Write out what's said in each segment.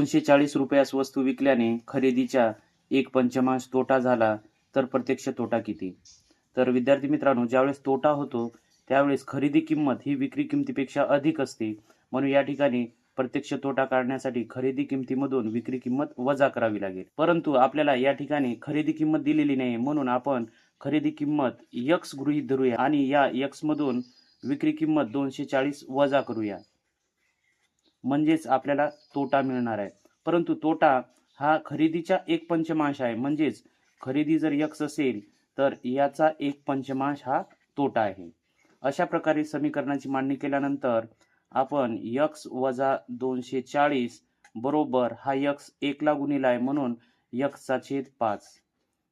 दोनशे चाळीस रुपयास वस्तू विकल्याने खरेदीच्या एक पंचमांश तोटा झाला तर प्रत्यक्ष तोटा किती? तर विद्यार्थी मित्रांनो ज्यावेळेस तोटा होतो त्यावेळेस खरेदी किंमत ही विक्री किमतीपेक्षा अधिक असते. म्हणून या ठिकाणी प्रत्यक्ष तोटा काढण्यासाठी खरेदी किमतीमधून विक्री किंमत वजा करावी लागेल. परंतु आपल्याला या ठिकाणी खरेदी किंमत दिलेली नाही म्हणून आपण खरेदी किंमत यक्स गृहीत धरूया आणि या यक्स मधून विक्री किंमत दोनशे चाळीस वजा करूया. म्हणजेच आपल्याला तोटा मिळणार आहे. परंतु तोटा हा खरेदीच्या एक पंचमांश आहे. म्हणजेच खरेदी जर यक्स असेल तर याचा एक पंचमांश हा तोटा आहे. अशा प्रकारे समीकरणाची मांडणी केल्यानंतर आपण यक्स वजा दोनशे चाळीस बरोबर हा यक्स एकला गुणिला आहे म्हणून यक्सचा छेद पाच.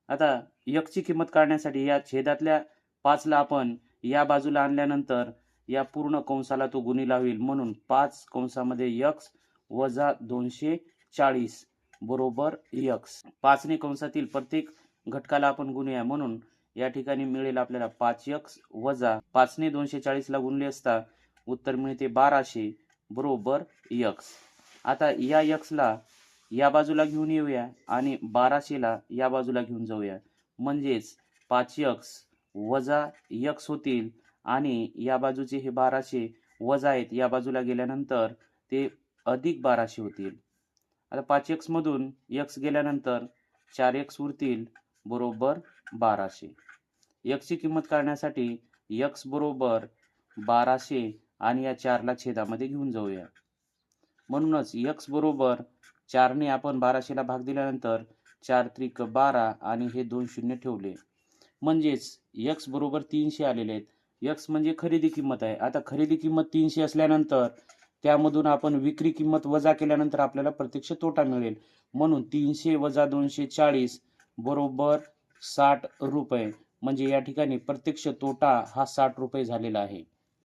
आता यक्सची किंमत काढण्यासाठी या छेदातल्या पाचला आपण या बाजूला आणल्यानंतर या पूर्ण कंसाला तो गुणीला होईल म्हणून पाच कंसामध्ये यक्स वजा दोनशे चाळीस बरोबर यक्स. पाचने कंसातील प्रत्येक घटकाला आपण गुणूया म्हणून या ठिकाणी मिळेल आपल्याला पाच यक्स वजा पाचने दोनशे चाळीसला गुणले असता उत्तर मिळते बाराशे बरोबर यक्स. आता या यक्सला या बाजूला घेऊन येऊया आणि बाराशेला या बाजूला घेऊन जाऊया. म्हणजेच पाच यक्स वजा यक्स होतील आणि या बाजूचे हे बाराशे वजा आहेत या बाजूला गेल्यानंतर ते अधिक बाराशे होतील. आता पाच एक्स मधून गेल्यानंतर चार एक्स उरतील बरोबर बाराशे. एक्सची किंमत काढण्यासाठी यक्स बरोबर बाराशे आणि या चारला छेदामध्ये घेऊन जाऊया. म्हणूनच यक्स बरोबर चारने आपण बाराशेला भाग दिल्यानंतर चार त्रिक बारा आणि हे दोन शून्य ठेवले. म्हणजेच यक्स बरोबर तीनशे आलेले आहेत. यक्स म्हणजे खरेदी किंमत आहे. आता खरेदी किंमत तीनशे असल्यानंतर त्यामधून आपण विक्री किंमत वजा केल्यानंतर आपल्याला प्रत्यक्ष तोटा मिळेल. म्हणून तीनशे वजा दोनशे चाळीस बरोबर साठ रुपये. म्हणजे या ठिकाणी प्रत्यक्ष तोटा हा साठ रुपये झालेला आहे.